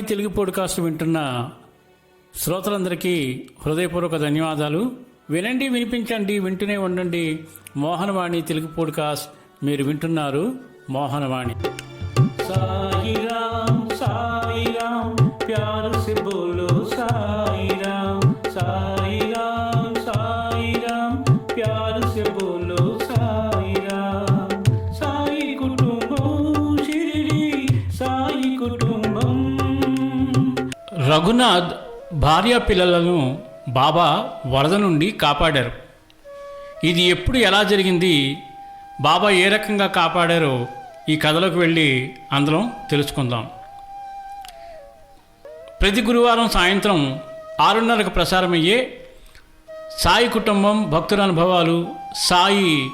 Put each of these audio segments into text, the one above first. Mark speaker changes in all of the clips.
Speaker 1: వాణి Telugu podcast వింటున్న శ్రోతలందరికీ హృదయపూర్వక ధన్యవాదాలు. వినండి వినిపించండి వింటూనే ఉండండి. మోహనవాణి తెలుగు పోడ్కాస్ట్ మీరు వింటున్నారు. మోహనవాణి. సాయిరామ్ రఘునాథ్ భార్య పిల్లలను బాబా వరద నుండి కాపాడారు. ఇది ఎప్పుడు ఎలా జరిగింది? బాబా ఏ రకంగా కాపాడారో ఈ కథలోకి వెళ్ళి అందరం తెలుసుకుందాం. ప్రతి గురువారం సాయంత్రం ఆరున్నరకు ప్రసారమయ్యే సాయి కుటుంబం భక్తుల అనుభవాలు సాయి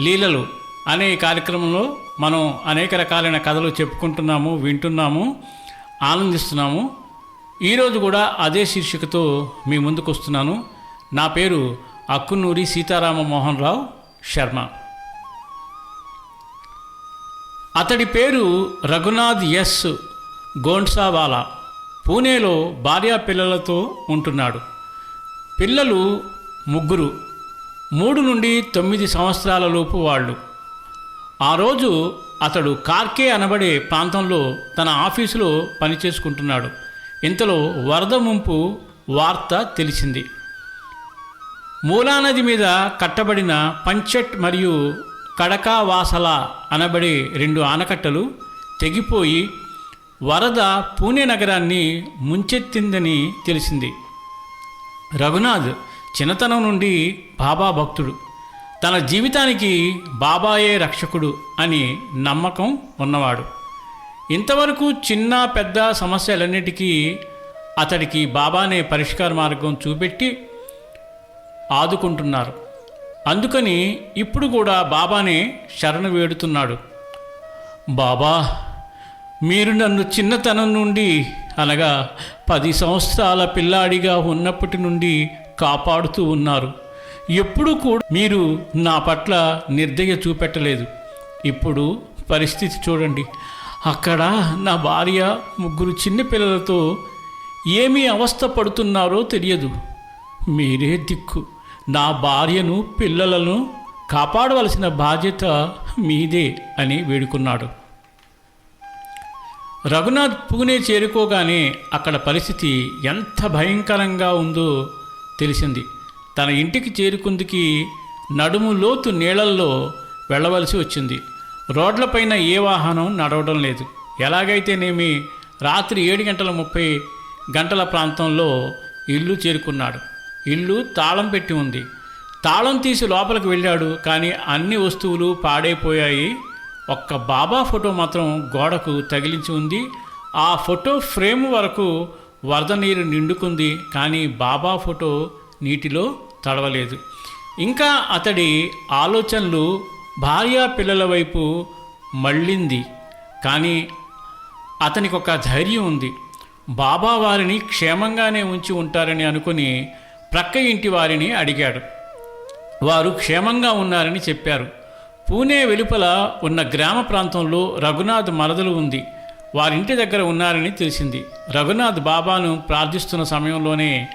Speaker 1: లీలలు అనే కార్యక్రమంలో మనం అనేక రకాలైన కథలు చెప్పుకుంటున్నాము వింటున్నాము ఆనందిస్తున్నాము. ఈరోజు కూడా అదే శీర్షికతో మీ ముందుకు వస్తున్నాను నా పేరు అక్కునూరి సీతారామ మోహన్ రావు శర్మ. అతడి పేరు రఘునాథ్ ఎస్ గోండ్సావాలా. పూణేలో భార్యా పిల్లలతో ఉంటున్నాడు. పిల్లలు ముగ్గురు. మూడు నుండి తొమ్మిది సంవత్సరాల లోపు వాళ్ళు. ఆ రోజు అతడు కార్కే అనబడే ప్రాంతంలో తన ఆఫీసులో పనిచేసుకుంటున్నాడు. ఇంతలో వరద ముంపు వార్త తెలిసింది. మూలానది మీద కట్టబడిన పంచట్ మరియు కడకావాసల అనబడే రెండు ఆనకట్టలు తెగిపోయి వరద పూణే నగరాన్ని ముంచెత్తిందని తెలిసింది. రఘునాథ్ చిన్నతనం నుండి బాబా భక్తుడు. తన జీవితానికి బాబాయే రక్షకుడు అని నమ్మకం ఉన్నవాడు. ఇంతవరకు చిన్న పెద్ద సమస్యలన్నిటికీ అతడికి బాబానే పరిష్కార మార్గం చూపెట్టి ఆదుకుంటున్నారు. అందుకని ఇప్పుడు కూడా బాబానే శరణు వేడుతున్నాడు. బాబా మీరు నన్ను చిన్నతనం నుండి అనగా పది సంవత్సరాల పిల్లాడిగా ఉన్నప్పటి నుండి కాపాడుతూ ఉన్నారు. ఎప్పుడూ కూడా మీరు నా పట్ల నిర్దయ చూపెట్టలేదు. ఇప్పుడు పరిస్థితి చూడండి. అక్కడ నా భార్య ముగ్గురు చిన్నపిల్లలతో ఏమీ అవస్థ పడుతున్నారో తెలియదు. మీరే దిక్కు. నా భార్యను పిల్లలను కాపాడవలసిన బాధ్యత మీదే అని వేడుకున్నాడు. రఘునాథ్ పూణే చేరుకోగానే అక్కడ పరిస్థితి ఎంత భయంకరంగా ఉందో తెలిసింది. తన ఇంటికి చేరుకుందికి నడుము లోతు నీళ్ళల్లో వెళ్ళవలసి వచ్చింది. రోడ్లపైన ఏ వాహనం నడవడం లేదు. ఎలాగైతేనేమి రాత్రి ఏడు గంటల ముప్పై గంటల ప్రాంతంలో ఇల్లు చేరుకున్నాడు. ఇల్లు తాళం పెట్టి ఉంది. తాళం తీసి లోపలికి వెళ్ళాడు కానీ అన్ని వస్తువులు పాడైపోయాయి. ఒక్క బాబా ఫోటో మాత్రం గోడకు తగిలించి ఉంది. ఆ ఫోటో ఫ్రేమ్ వరకు వరద నీరు నిండుకుంది కానీ బాబా ఫోటో నీటిలో తడవలేదు. ఇంకా అతడి ఆలోచనలు భార్యా పిల్లల వైపు మళ్ళింది. కానీ అతనికి ఒక ధైర్యం ఉంది. బాబా వారిని క్షేమంగానే ఉంచి ఉంటారని అనుకుని ప్రక్క ఇంటి వారిని అడిగాడు. వారు క్షేమంగా ఉన్నారని చెప్పారు. పూణే వెలుపల ఉన్న గ్రామ ప్రాంతంలో రఘునాథ్ మరదలు ఉంది. వారింటి దగ్గర ఉన్నారని తెలిసింది. రఘునాథ్ బాబాను ప్రార్థిస్తున్న సమయంలోనే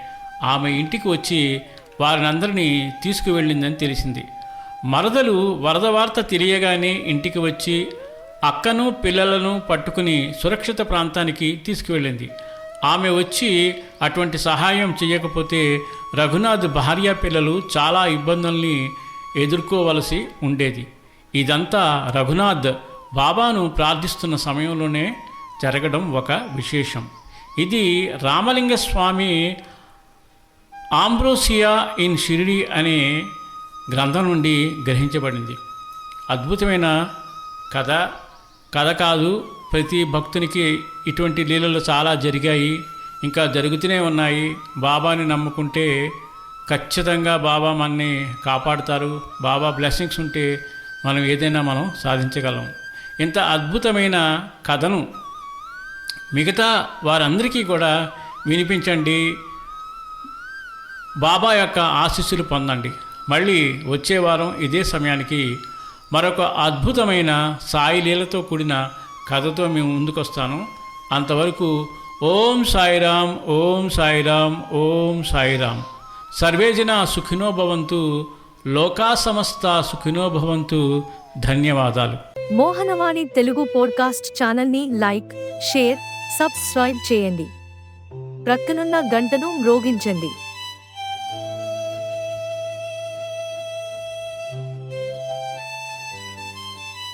Speaker 1: ఆమె ఇంటికి వచ్చి వారినందరినీ తీసుకువెళ్ళిందని తెలిసింది. మరదలు వరద వార్త తెలియగానే ఇంటికి వచ్చి అక్కను పిల్లలను పట్టుకుని సురక్షిత ప్రాంతానికి తీసుకువెళ్ళింది. ఆమె వచ్చి అటువంటి సహాయం చేయకపోతే రఘునాథ్ భార్య పిల్లలు చాలా ఇబ్బందుల్ని ఎదుర్కోవలసి ఉండేది. ఇదంతా రఘునాథ్ బాబాను ప్రార్థిస్తున్న సమయంలోనే జరగడం ఒక విశేషం. ఇది రామలింగస్వామి ఆంబ్రోసియా ఇన్ షిరిడి అనే గ్రంథం నుండి గ్రహించబడింది. అద్భుతమైన కథ. కథ కాదు ప్రతి భక్తునికి ఇటువంటి లీలలు చాలా జరిగాయి ఇంకా జరుగుతూనే ఉన్నాయి. బాబాని నమ్ముకుంటే ఖచ్చితంగా బాబా మనని కాపాడుతారు. బాబా బ్లెస్సింగ్స్ ఉంటే మనం ఏదైనా మనం సాధించగలం. ఇంత అద్భుతమైన కథను మిగతా వారందరికీ కూడా వినిపించండి. బాబా యొక్క ఆశీస్సులు పొందండి. మళ్ళీ వచ్చే వారం ఇదే సమయానికి మరొక అద్భుతమైన సాయిలీలతో కూడిన కథతో మేము ముందుకొస్తాను. అంతవరకు ఓం సాయిరామ్ ఓం సాయిరామ్ ఓం సాయిరామ్. సర్వేజన సుఖినో భవంతు లోకా సమస్త సుఖినో భవంతు. ధన్యవాదాలు.
Speaker 2: మోహనవాణి తెలుగు పోడ్కాస్ట్ ఛానల్ని లైక్ షేర్ సబ్స్క్రైబ్ చేయండి. ప్రక్కనున్న గంటను మ్రోగించండి.